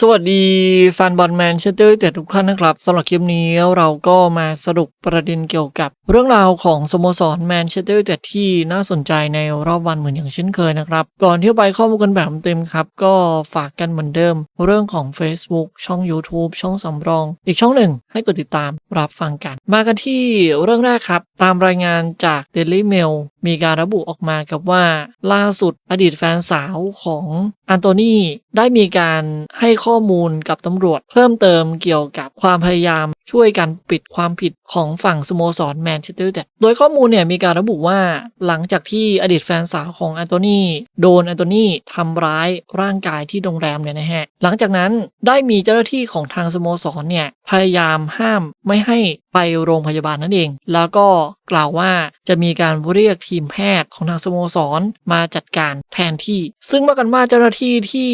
สวัสดีแฟนบอลแมนเชสเตอร์ยูไนเต็ดทุกท่านนะครับสำหรับคลิปนี้เราก็มาสรุปประเด็นเกี่ยวกับ เรื่องราวของสโมสรแมนเชสเตอร์ยูไนเต็ดที่น่าสนใจในรอบวันเหมือนอย่างเช่นเคยนะครับ ก่อนที่ไปข้อมูลกันแบบเต็มครับ ก็ฝากกันเหมือนเดิม เรื่องของ Facebook ช่อง YouTube ช่องสำรอง อีกช่องหนึ่งให้กดติดตามรับฟังกัน มากันที่เรื่องแรกครับ ตามรายงานจาก Daily Mail มีการระบุออกมากับว่าล่าสุดอดีตแฟนสาวของอันโตนีได้มีการให้ข้อมูลกับตำรวจ เพิ่มเติมเกี่ยวกับความพยายามช่วยกันปิดความผิดของฝั่งสโมสรแมนเชสเตอร์ยูไนเต็ดโดยข้อมูลเนี่ยมีการระบุว่าหลังจากที่อดีตแฟนสาวของอันโตนีโดนอันโตนีทำร้ายร่างกายที่โรงแรมเนี่ยนะฮะ หลังจากนั้นได้มีเจ้าหน้าที่ของทางสโมสรเนี่ยพยายามห้ามไม่ให้ไปโรงพยาบาลนั่นเอง แล้วก็กล่าวว่าจะมีการเรียกทีีมแพทย์ของทางสโมสรมาจัดการแทนที่ ซึ่งว่ากันว่าเจ้าหน้าที่ที่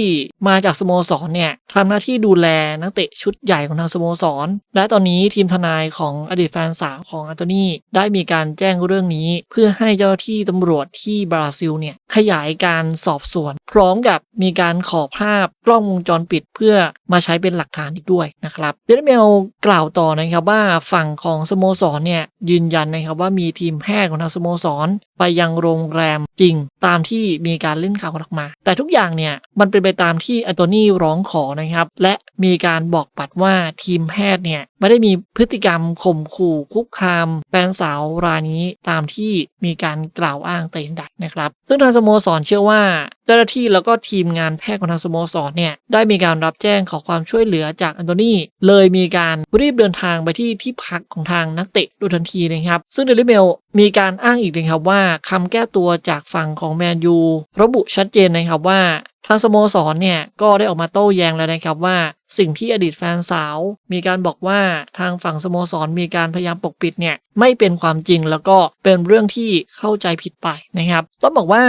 มาจากสโมสรเนี่ยทำหน้าที่ดูแลนักเตะชุดใหญ่ของทางสโมสร และตอนนี้ทีมทนายของอดีตแฟนสาวของอันโตนีได้มีการแจ้งเรื่องนี้ เพื่อให้เจ้าหน้าที่ตำรวจที่บราซิลเนี่ยขยายการสอบสวน พร้อมกับมีการขอภาพกล้องวงจรปิดเพื่อมาใช้เป็นหลักฐานอีกด้วยนะครับเดนเมลกล่าวต่อนะครับว่าฝั่งของสโมสรเนี่ยยืนยันนะครับว่ามีทีมแพทย์ของทางสโมสร ไปยังโรงแรมจริง ตามที่มีการเล่นข่าวออกมา แต่ทุกอย่างเนี่ยมันเป็นไปตามที่อันโตนี่ร้องขอนะครับ และมีการบอกปัดว่าทีมแพทย์เนี่ยไม่ได้มีพฤติกรรมข่มขู่คุกคามแฟนสาวรายนี้ตามที่มีการกล่าวอ้างแต่อย่างใดนะครับ ซึ่งทางสโมสรเชื่อว่า จ้าหน้าที่แล้วก็ทีมงานแพทย์ของทางสโมสรเนี่ยได้มีการรับแจ้งขอความช่วยเหลือจากอันโตนีเลยมีการรีบเดินทางไปที่ที่พักของทางนักเตะโดยทันทีนะครับ ซึ่งเดลิเมลมีการอ้างอีกนะครับว่าคำแก้ตัวจากฝั่งของแมนยูระบุชัดเจนนะครับว่าางสโมสรเนี่ยก็ได้ออกมาโต้แย้งแล้วนะครับว่า สิ่งที่อดีตแฟนสาว มีการบอกว่าทางฝั่งสโมสรมีการพยายามปกปิดเนี่ยไม่เป็นความจริงแล้วก็เป็นเรื่องที่เข้าใจผิดไปนะครับต้องบอกว่า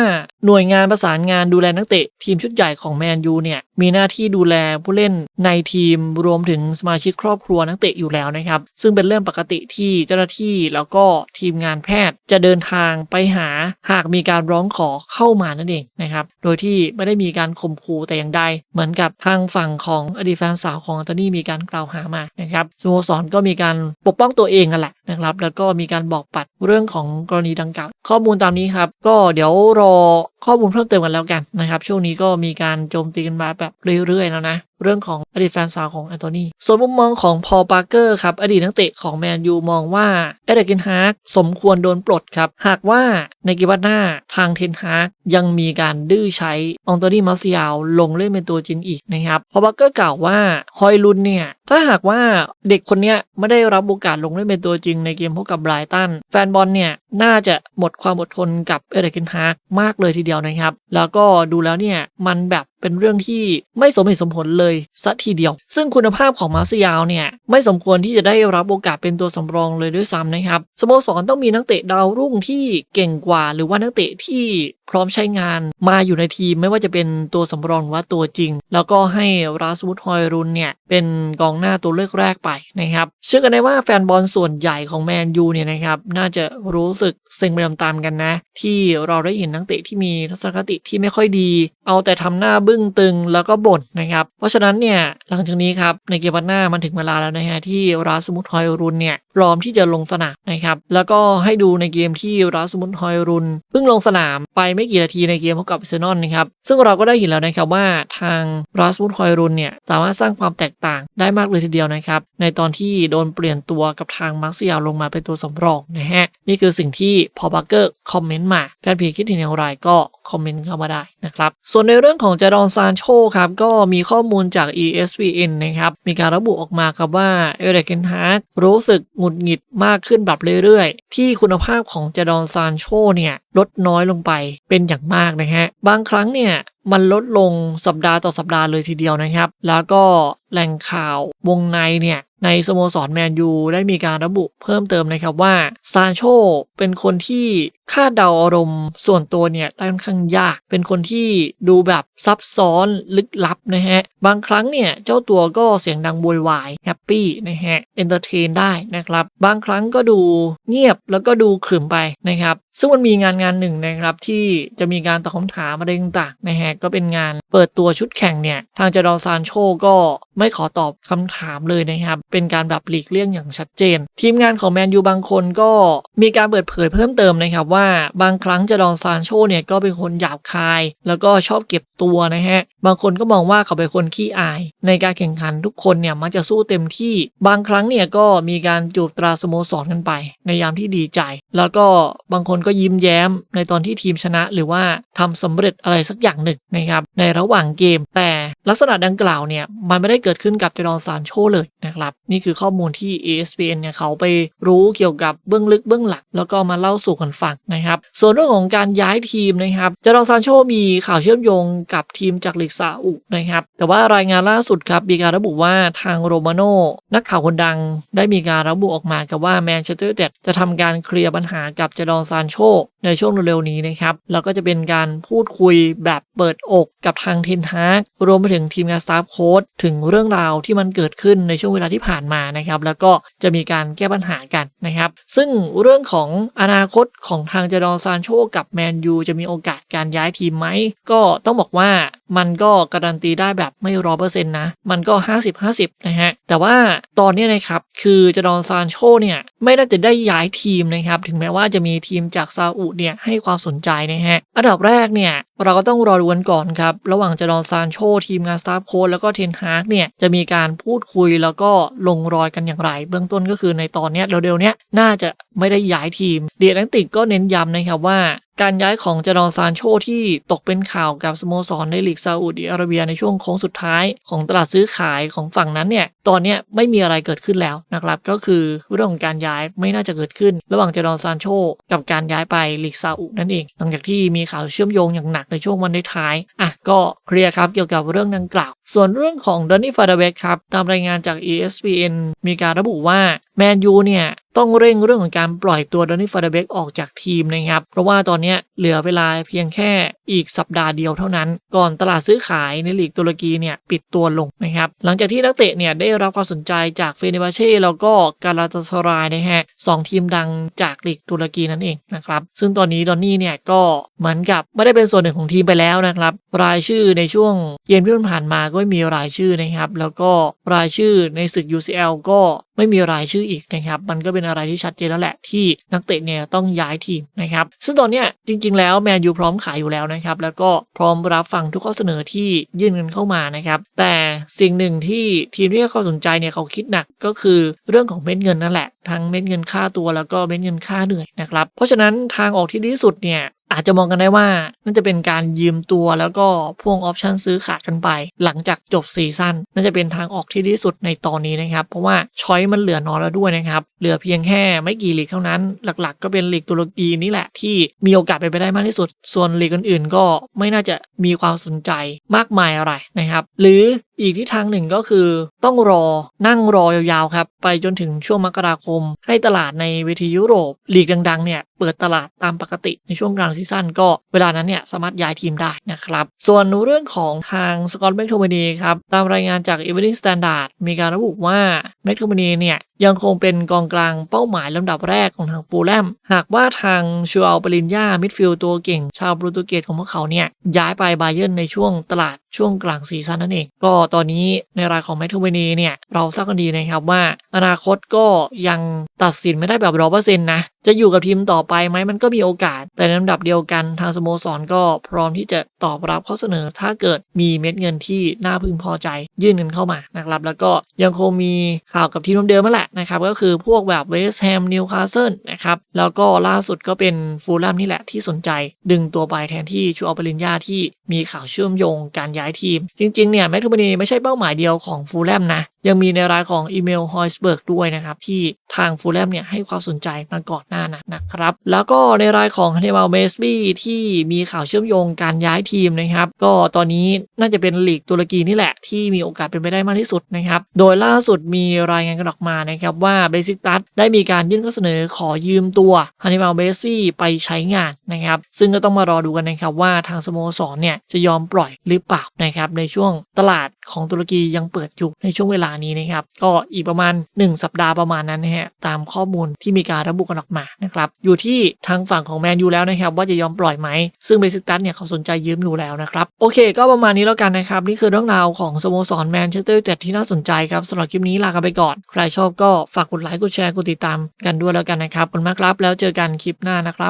หน่วยงานประสานงานดูแลนักเตะทีมชุดใหญ่ของแมนยูเนี่ย มีหน้าที่ดูแลผู้เล่นในทีมรวมถึงสมาชิกครอบครัวนักเตะอยู่แล้วนะครับ ซึ่งเป็นเรื่องปกติที่เจ้าหน้าที่แล้วก็ทีมงานแพทย์จะเดินทางไปหาหากมีการร้องขอเข้ามานั่นเองนะครับ โดยที่ไม่ได้มีการข่มขู่แต่อย่างใด เหมือนกับทางฝั่งของอดีตแฟนสาวของอันโตนี่มีการกล่าวหามานะครับสโมสรก็มีการปกป้องตัวเองกันแหละนะครับ แล้วก็มีการบอกปัดเรื่องของกรณีดังกล่าว ข้อมูลตามนี้ครับ ก็เดี๋ยวรอข้อมูลเพิ่มเติมกันแล้วกันนะครับ ช่วงนี้ก็มีการโจมตีกันมาแบบเรื่อยๆแล้วนะ เรื่องของอดีตแฟนสาวของแอนโทนีส่วนมุมมองของพอปาร์เกอร์ครับอดีตนักเตะของแมนยูมองว่าเอเดกินฮาร์กสมควรโดนปลดครับ หากว่าในกีบัตหน้าทางเทนฮาร์กยังมีการดื้อใช้องโตนี่มาซิยาวลงเล่นเป็นตัวจริงอีกนะครับพอปาร์เกอร์กล่าวว่าฮอยลุนเนี่ยถ้าหากว่าเด็กคนนี้ไม่ได้รับโอกาสลงเล่นเป็นตัวจริงในเกมพบกับไบรตันแฟนบอลเนี่ยน่าจะหมดความอดทนกับเอเดกินฮาร์กมากเลยทีเดียวนะครับ แล้วก็ดูแล้วเนี่ยมันแบบเป็นเรื่องที่ไม่สมเหตุสมผลเลยสัทีเดียว ซึ่งคุณภาพของมาซิยาวเนี่ยไม่สมควรที่จะได้รับโอกาสเป็นตัวสำรองเลยด้วยซ้ำนะครับสโมสรต้องมีนักเตะดาวรุ่งที่เก่งกว่า หรือว่านักเตะที่ พร้อมใช้งานมาอยู่ในทีมไม่ว่าจะเป็นตัวสำรองหรือว่าตัวจริง แล้วก็ให้ราสมุทฮอยรุนเนี่ย เป็นกองหน้าตัวเลือกแรกไปนะครับ เชื่อกันได้ว่าแฟนบอลส่วนใหญ่ของแมนยูเนี่ยนะครับ น่าจะรู้สึกเซ็งไปตามๆกันนะ ที่เราได้เห็นนักเตะที่มีทัศนคติที่ไม่ค่อยดี เอาแต่ทำหน้าบึ้งตึงแล้วก็บ่นนะครับ เพราะฉะนั้นเนี่ยหลังจากนี้ครับในเกมวันหน้ามันถึงเวลาแล้วนะฮะที่ราสมุทฮอยรุนเนี่ยพร้อมที่จะลงสนามนะครับแล้วก็ให้ดูในเกมที่ราสมุทฮอยรุนเพิ่งลงสนามไปไไม่กี่นาทีในเกมพบกับอาร์เซนอลนะครับซึ่งเราก็ได้เห็นแล้วนะครับว่าทางรัสมุนคอยรุนเนี่ยสามารถสร้างความแตกต่างได้มากเลยทีเดียวนะครับในตอนที่โดนเปลี่ยนตัวกับทางมาร์เซียลลงมาเป็นตัวสำรองนะฮะนี่คือสิ่งที่พอบักเกอร์คอมเมนต์มาแฟนเพจคิดเห็นอย่างไรก็คอมเมนต์เข้ามาได้นะครับ ส่วนในเรื่องของจารอนซานโชครับ ก็มีข้อมูลจาก ESPN นะครับ มีการระบุออกมาครับว่าเอเรกเกนฮาร์กรู้สึกหงุดหงิดมากขึ้นแบบเรื่อยๆ ที่คุณภาพของจารอนซานโชเนี่ยลดน้อยลงไปเป็นอย่างมากนะฮะ บางครั้งเนี่ยมันลดลงสัปดาห์ต่อสัปดาห์เลยทีเดียวนะครับ แล้วก็แหล่งข่าววงในเนี่ย ในสโมสรแมนยูได้มีการระบุเพิ่มเติมนะครับว่าซานโชเป็นคนที่คาดเดาอารมณ์ส่วนตัวเนี่ยได้ค่อนข้างยาก เป็นคนที่ดูแบบซับซ้อนลึกลับนะฮะ บางครั้งเนี่ย เจ้าตัวก็เสียงดังโวยวายแฮปปี้นะฮะเอนเตอร์เทนได้นะครับ บางครั้งก็ดูเงียบแล้วก็ดูขรึมไปนะครับซึ่งมันมีงานงานหนึ่งนะครับที่จะมีการตอบคำถามอะไรต่างๆนะฮะก็เป็นงานเปิดตัวชุดแข่งเนี่ย ทางเจดอซานโชก็ไม่ขอตอบคำถามเลยนะครับ เป็นการแบบหลีกเลี่ยงอย่างชัดเจน ทีมงานของแมนยูบางคนก็มีการเปิดเผยเพิ่มเติมนะครับว่าบางครั้งเจดอซานโชเนี่ยก็เป็นคนหยาบคาย แล้วก็ชอบเก็บตัวนะฮะบางคนก็มองว่าเขาเป็นคนขี้อาย ในการแข่งขันทุกคนเนี่ยมักจะสู้เต็มที่ บางครั้งเนี่ยก็มีการจูบตราสโมสรกันไป ในยามที่ดีใจ แล้วก็บางคนก็ยิ้มแย้มในตอนที่ทีมชนะหรือว่า ทำสำเร็จอะไรสักอย่างหนึ่งนะครับในระหว่างเกม แต่ลักษณะดังกล่าวเนี่ยมันไม่ได้เกิดขึ้นกับเจดอนซานโชเลยนะครับนี่คือข้อมูลที่ ESPN เนี่ยเขาไปรู้เกี่ยวกับเบื้องลึกเบื้องหลังแล้วก็มาเล่าสู่กันฟังนะครับส่วนเรื่องของการย้ายทีมนะครับเจดอนซานโชมีข่าวเชื่อมโยงกับทีมจากลีกซาอุนะครับแต่ว่ารายงานล่าสุดครับมีการระบุว่าทางโรมาโนนักข่าวคนดังได้มีการระบุออกมากับว่าแมนเชสเตอร์ยูไนเดจะทำการเคลียร์ปัญหากับเจดอนซานโชในช่วงเร็วๆนี้นะครับแล้วก็จะเป็นการพูดคุยแบบเปิดอกกับทางเทนฮากรวมไปถึงทีมงานสตาฟโค้ดถึงเรื่องราวที่มันเกิดขึ้นในช่วงเวลาที่ผ่านมานะครับ แล้วก็จะมีการแก้ปัญหากันนะครับ ซึ่งเรื่องของอนาคตของทางเจดอนซานโชกับแมนยูจะมีโอกาสการย้ายทีมไหม ก็ต้องบอกว่า มันก็การันตีได้แบบไม่ร้อเปอร์เซ็นต์นะ มันก็ 50-50 นะฮะ แต่ว่าตอนนี้นะครับคือจะดอนซานโชเนี่ยไม่ได้จะได้ย้ายทีมนะครับ ถึงแม้ว่าจะมีทีมจากซาอุเนี่ยให้ความสนใจนะฮะ อันดับแรกเนี่ย เราก็ต้องรอดูกันก่อนครับ ระหว่างเจดอนซานโชทีมงานสตาฟโค้ดแล้วก็เทนฮากเนี่ยจะมีการพูดคุยแล้วก็ลงรอยกันอย่างไร เบื้องต้นก็คือในตอนนี้เร็วๆนี้น่าจะไม่ได้ย้ายทีม เดียร์แลนติกก็เน้นย้ำนะครับว่าการย้ายของเจดอนซานโชที่ตกเป็นข่าวกับสโมสรในลีกซาอุดิอาระเบียในช่วงโค้งสุดท้ายของตลาดซื้อขายของฝั่งนั้นเนี่ย ตอนนี้ไม่มีอะไรเกิดขึ้นแล้วนะครับ ก็คือเรื่องของการย้ายไม่น่าจะเกิดขึ้น ระหว่างเจดอนซานโชกับการย้ายไปลีกซาอุนั่นเอง หลังจากที่มีข่าวเชื่อมโยงอย่างหนักในช่วงวันท้ายๆอะก็เคลียร์ครับเกี่ยวกับเรื่องดังกล่าว ส่วนเรื่องของดอนนี่ฟาดเวกครับ ตามรายงานจาก ESPN มีการระบุว่าแมนยูเนี่ย ต้องเร่งเรื่องของการปล่อยตัวดอนนี่ฟาเดเบกออกจากทีมนะครับ เพราะว่าตอนนี้เหลือเวลาเพียงแค่อีกสัปดาห์เดียวเท่านั้น ก่อนตลาดซื้อขายในลีกตุรกีเนี่ยปิดตัวลงนะครับ หลังจากที่นักเตะเนี่ยได้รับความสนใจจากเฟเนบาเช่แล้วก็กาลาตาสรายนะฮะสองทีมดังจากลีกตุรกีนั่นเองนะครับซึ่งตอนนี้ดอนนี่เนี่ยก็เหมือนกับไม่ได้เป็นส่วนหนึ่งของทีมไปแล้วนะครับรายชื่อในช่วงเกมที่ผ่านมาก็ไม่มีรายชื่อนะครับแล้วก็รายชื่อในศึก UCL ก็ไม่มีรายชื่ออีกนะครับมันก็เป็นอะไรที่ชัดเจนแล้วแหละที่นักเตะเนี่ยต้องย้ายทีมนะครับซึ่งตอนเนี้ยจริง ๆ แล้วแมนยูพร้อมขายอยู่แล้วนะครับแล้วก็พร้อมรับฟังทุกข้อเสนอที่ยื่นกันเข้ามานะครับแต่สิ่งหนึ่งที่ทีมที่เขาสนใจเนี่ยเขาคิดหนักก็คือเรื่องของเม็ดเงินนั่นแหละทั้งเม็ดเงินค่าตัวแล้วก็เม็ดเงินค่าเหนื่อยนะครับเพราะฉะนั้นทางออกที่ดีที่สุดเนี่ย อาจจะมองกันได้ว่าน่าจะเป็นการยืมตัวแล้วก็พ่วงออปชันซื้อขาดกันไป หลังจากจบซีซั่นน่าจะเป็นทางออกที่ดีสุดในตอนนี้นะครับ เพราะว่าช้อยมันเหลือน้อยแล้วด้วยนะครับ เหลือเพียงแค่ไม่กี่ลีกเท่านั้น หลักๆ ก็เป็นลีกตุรกีนี่แหละที่มีโอกาสเป็นไปได้มากที่สุด ส่วนลีกอื่นๆ ก็ไม่น่าจะมีความสนใจมากมายอะไรนะครับ หรืออีกที่ทางหนึ่งก็คือต้องรอนั่งรอยาวๆครับ ไปจนถึงช่วงมกราคม ให้ตลาดในเวทียุโรปลีกดังๆเนี่ยเปิดตลาดตามปกติในช่วงกลางซีซั่นก็เวลานั้นเนี่ยสามารถย้ายทีมได้นะครับ ส่วนเรื่องของทางสกอตแมคโทม n นีครับ ตามรายงานจาก Evening Standard มีการระบุว่าแมคโทม n นีเนี่ยยังคงเป็นกองกลางเป้าหมายลำดับแรกของทางฟูลแลม หากว่าทางชูอัลปรินยามิดฟิลด์ตัวเก่ง ชาวโปรตุเกสของพวกเขาเนี่ยย้ายไปบาเยิร์นในช่วงตลาดช่วงกลางซีซั่นนั่นเอง ก็ตอนนี้ในรายของแมทโทเวนีเนี่ย เราทราบกันดีนะครับว่า อนาคตก็ยังตัดสินไม่ได้แบบร้อเปอร์เซ็นต์นะ จะอยู่กับทีมต่อไปไหมมันก็มีโอกาส แต่ในลำดับเดียวกันทางสโมสรก็พร้อมที่จะตอบรับข้อเสนอ ถ้าเกิดมีเม็ดเงินที่น่าพึงพอใจ ยื่นเงินเข้ามานะครับแล้วก็ยังคงมีข่าวกับทีมเดิมๆนั่นแหละนะครับก็คือพวกแบบเวสต์แฮมนิวคาสเซิลนะครับแล้วก็ล่าสุดก็เป็นฟูลแลมนี่แหละที่สนใจ ดึงตัวไปแทนที่ชูอัลเปรินยาที่มีข่าวเชื่อมโยงการยายทีม จริงๆเนี่ยแมททูมานีไม่ใช่เป้าหมายเดียวของฟูลแลมนะ ยังมีในรายของอีเมลฮอยสเบิร์กด้วยนะครับ ที่ทางฟูลแลมเนี่ยให้ความสนใจมาก่อนหน้านั้นนะครับ แล้วก็ในรายของฮันเนมาลเมสบี้ที่มีข่าวเชื่อมโยงการย้ายทีมนะครับ ก็ตอนนี้น่าจะเป็นลีกตุรกีนี่แหละ ที่มีโอกาสเป็นไปได้มากที่สุดนะครับ โดยล่าสุดมีรายงานกันออกมานะครับว่าเบสิกตัสได้มีการยื่นข้อเสนอขอยืมตัวฮันเนมาลเมสบี้ไปใช้งานนะครับ ซึ่งก็ต้องมารอดูกันนะครับว่าทางสโมสรเนี่ยจะยอมปล่อยหรือเปล่านะครับในช่วงตลาดของตุรกียังเปิดอยู่ในช่วงเวลานี้นะครับ ก็อีกประมาณ 1 สัปดาห์ประมาณนั้นนะฮะตามข้อมูลที่มีการระบุกันออกมานะครับอยู่ที่ทางฝั่งของแมนยูแล้วนะครับว่าจะยอมปล่อยไหม ซึ่งเบซิตัสเนี่ยเขาสนใจยืมอยู่แล้วนะครับโอเค ก็ประมาณนี้แล้วกันนะครับนี่คือเรื่องราวของสโมสรแมนเชสเตอร์ยูไนเต็ดที่น่าสนใจครับสำหรับคลิปนี้ลากันไปก่อน ใครชอบก็ฝากกดไลค์กดแชร์กดติดตามกันด้วยแล้วกันนะครับขอบคุณมากครับแล้วเจอกันคลิปหน้านะครับ